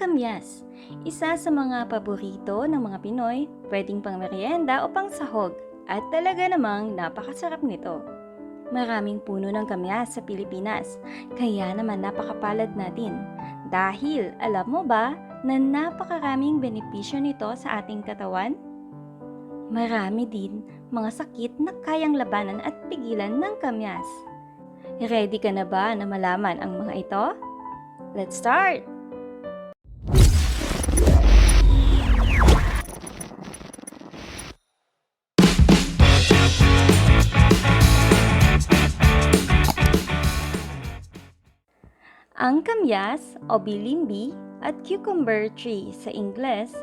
kamyas. Isa sa mga paborito ng mga Pinoy, pwedeng pang merienda o pang sahog, at talaga namang napakasarap nito. Maraming puno ng kamyas sa Pilipinas, kaya naman napakapalad natin. Dahil alam mo ba na napakaraming benepisyo nito sa ating katawan? Marami din mga sakit na kayang labanan at pigilan ng kamyas. Ready ka na ba na malaman ang mga ito? Let's start! Ang kamyas o bilimbi at cucumber tree sa Ingles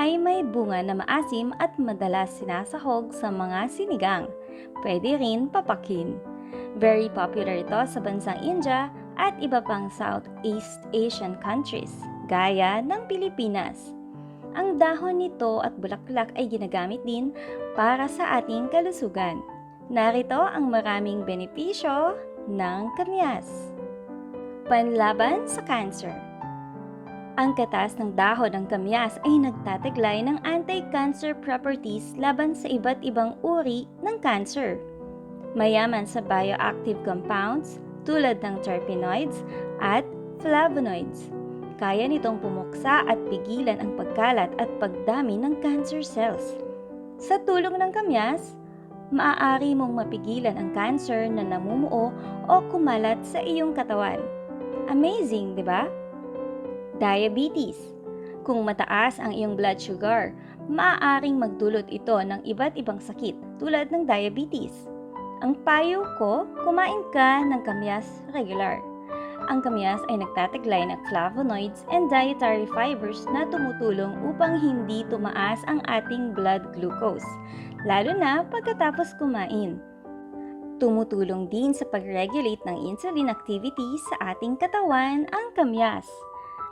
ay may bunga na maasim at madalas sinasahog sa mga sinigang. Pwede rin papakin. Very popular ito sa bansang India at iba pang Southeast Asian countries, gaya ng Pilipinas. Ang dahon nito at bulaklak ay ginagamit din para sa ating kalusugan. Narito ang maraming benepisyo ng kamyas. Panlaban sa cancer. Ang katas ng dahon ng kamyas ay nagtataglay ng anti-cancer properties laban sa iba't ibang uri ng cancer. Mayaman sa bioactive compounds tulad ng terpenoids at flavonoids. Kaya nitong pumuksa at pigilan ang pagkalat at pagdami ng cancer cells. Sa tulong ng kamyas, maaari mong mapigilan ang cancer na namumuo o kumalat sa iyong katawan. Amazing, di ba? Diabetes. Kung mataas ang iyong blood sugar, maaaring magdulot ito ng iba't ibang sakit tulad ng diabetes. Ang payo ko, kumain ka ng kamyas regular. Ang kamyas ay nagtataglay ng flavonoids and dietary fibers na tumutulong upang hindi tumaas ang ating blood glucose, lalo na pagkatapos kumain. Tumutulong din sa pag-regulate ng insulin activity sa ating katawan ang kamyas.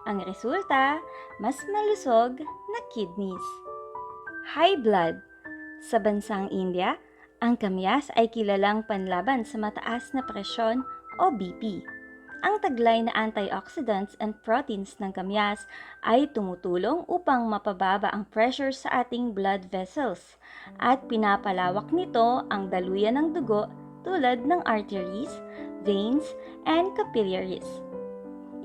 Ang resulta, mas malusog na kidneys. High blood. Sa bansang India, ang kamyas ay kilalang panlaban sa mataas na presyon o BP. Ang taglay na antioxidants and proteins ng kamyas ay tumutulong upang mapababa ang pressure sa ating blood vessels at pinapalawak nito ang daluyan ng dugo tulad ng arteries, veins, and capillaries.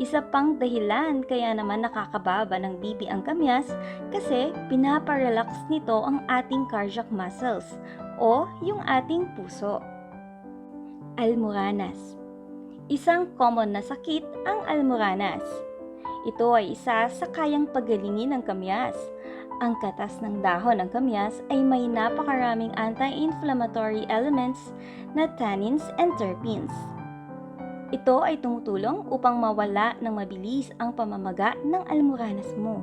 Isa pang dahilan kaya naman nakakababa ng BP ang kamyas kasi pinaparelax nito ang ating cardiac muscles o yung ating puso. Almoranas Isang common na sakit ang almoranas. Ito ay isa sa kayang pagalingin ng kamyas. Ang katas ng dahon ng kamyas ay may napakaraming anti-inflammatory elements na tannins and terpenes. Ito ay tumutulong upang mawala ng mabilis ang pamamaga ng almoranas mo.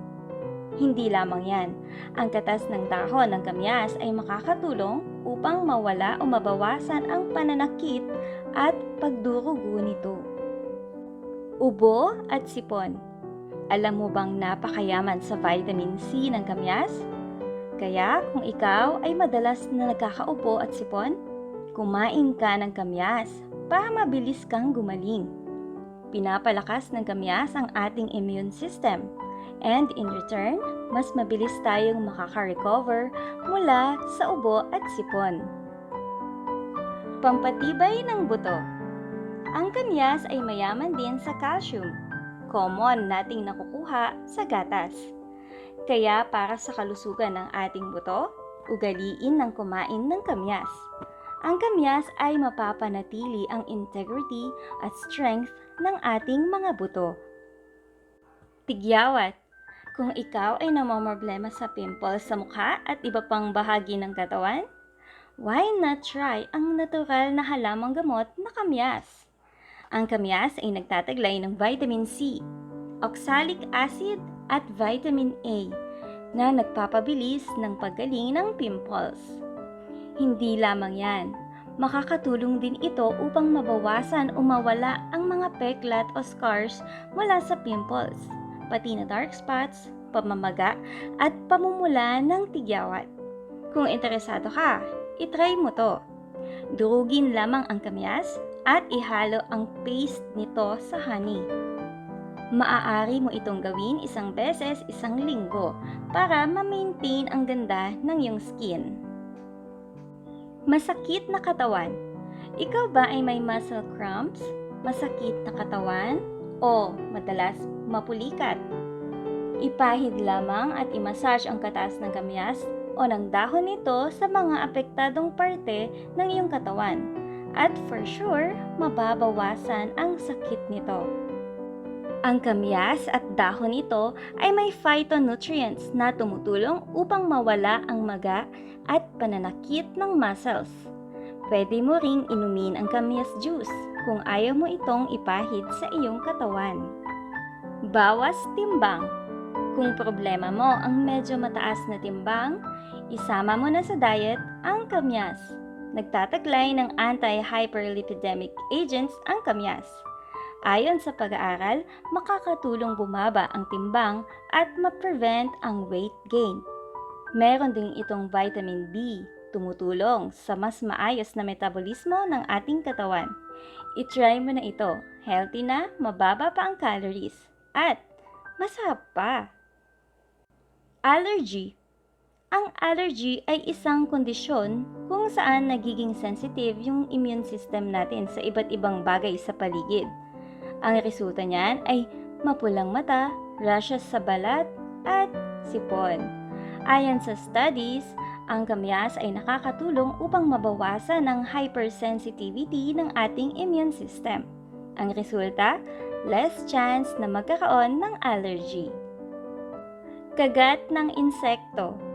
Hindi lamang yan, ang katas ng dahon ng kamyas ay makakatulong upang mawala o mabawasan ang pananakit at pagdurugo nito. Ubo at sipon. Alam mo bang napakayaman sa vitamin C ng kamyas? Kaya kung ikaw ay madalas na nagkakaupo at sipon, kumain ka ng kamyas para mabilis kang gumaling. Pinapalakas ng kamyas ang ating immune system and in return, mas mabilis tayong makaka-recover mula sa ubo at sipon. Pampatibay ng buto Ang kamyas ay mayaman din sa calcium, common nating nakukuha sa gatas. Kaya para sa kalusugan ng ating buto, ugaliin ng kumain ng kamyas. Ang kamyas ay mapapanatili ang integrity at strength ng ating mga buto. Tigyawat Kung ikaw ay namamroblema sa pimples sa mukha at iba pang bahagi ng katawan, why not try ang natural na halamang gamot na kamyas? Ang kamyas ay nagtataglay ng vitamin C, oxalic acid at vitamin A na nagpapabilis ng paggaling ng pimples. Hindi lamang yan, makakatulong din ito upang mabawasan o mawala ang mga peklat o scars mula sa pimples, pati na dark spots, pamamaga, at pamumula ng tigyawat. Kung interesado ka, itry mo to. Durugin lamang ang kamyas at ihalo ang paste nito sa honey. Maaari mo itong gawin isang beses isang linggo para ma-maintain ang ganda ng iyong skin. Masakit na katawan. Ikaw ba ay may muscle cramps, masakit na katawan, o madalas mapulikat? Ipahid lamang at imasage ang kataas ng kamyas o ng dahon nito sa mga apektadong parte ng iyong katawan. At for sure, mababawasan ang sakit nito. Ang kamyas at dahon nito ay may phytonutrients na tumutulong upang mawala ang maga at pananakit ng muscles. Pwede mo ring inumin ang kamyas juice kung ayaw mo itong ipahid sa iyong katawan. Bawas timbang. Kung problema mo ang medyo mataas na timbang, isama mo na sa diet ang kamyas. Nagtataglay ng anti-hyperlipidemic agents ang kamyas. Ayon sa pag-aaral, makakatulong bumaba ang timbang at ma-prevent ang weight gain. Meron din itong vitamin B, tumutulong sa mas maayos na metabolismo ng ating katawan. I-try mo na ito. Healthy na, mababa pa ang calories, at masarap pa. Allergy Ang allergy ay isang kondisyon kung saan nagiging sensitive yung immune system natin sa iba't ibang bagay sa paligid. Ang resulta niyan ay mapulang mata, rashes sa balat, at sipon. Ayon sa studies, ang kamyas ay nakakatulong upang mabawasan ang hypersensitivity ng ating immune system. Ang resulta, less chance na magkakaroon ng allergy. Kagat ng insekto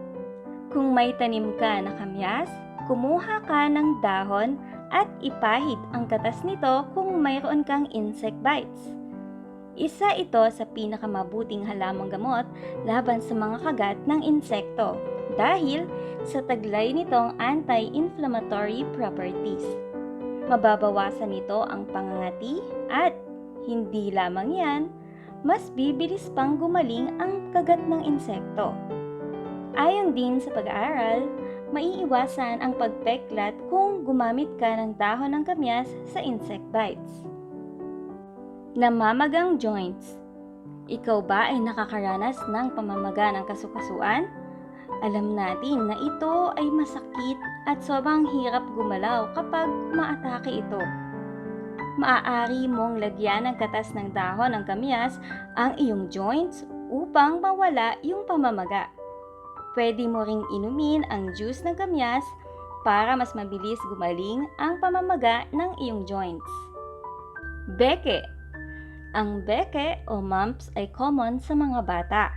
Kung may tanim ka na kamyas, kumuha ka ng dahon at ipahid ang katas nito kung mayroon kang insect bites. Isa ito sa pinakamabuting halamang gamot laban sa mga kagat ng insekto dahil sa taglay nitong anti-inflammatory properties. Mababawasan nito ang pangangati at hindi lamang yan, mas bibilis pang gumaling ang kagat ng insekto. Ayon din sa pag-aaral, maiiwasan ang pagpeklat kung gumamit ka ng dahon ng kamyas sa insect bites. Namamagang joints. Ikaw ba ay nakakaranas ng pamamaga ng kasukasuan? Alam natin na ito ay masakit at sobrang hirap gumalaw kapag maatake ito. Maaari mong lagyan ng katas ng dahon ng kamyas ang iyong joints upang mawala yung pamamaga. Pwede mo ring inumin ang juice ng kamyas para mas mabilis gumaling ang pamamaga ng iyong joints. Beke Ang beke o mumps ay common sa mga bata.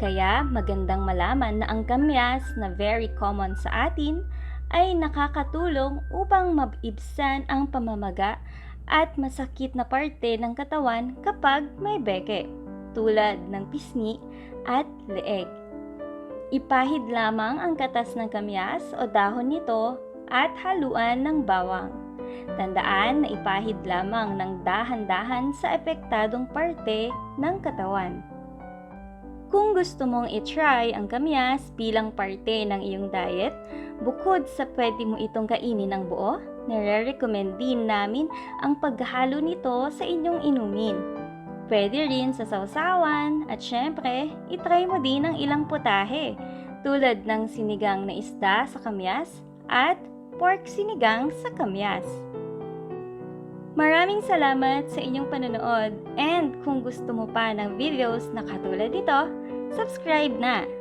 Kaya magandang malaman na ang kamyas na very common sa atin ay nakakatulong upang mabibsan ang pamamaga at masakit na parte ng katawan kapag may beke, tulad ng pisngi at leeg. Ipahid lamang ang katas ng kamyas o dahon nito at haluan ng bawang. Tandaan na ipahid lamang ng dahan-dahan sa epektadong parte ng katawan. Kung gusto mong itry ang kamyas bilang parte ng iyong diet, bukod sa pwede mo itong kainin ng buo, nare-recommend din namin ang paghalo nito sa inyong inumin. Pwede rin sa sausawan at syempre, itry mo din ang ilang putahe tulad ng sinigang na isda sa kamyas at pork sinigang sa kamyas. Maraming salamat sa inyong panonood and kung gusto mo pa ng videos na katulad nito, subscribe na!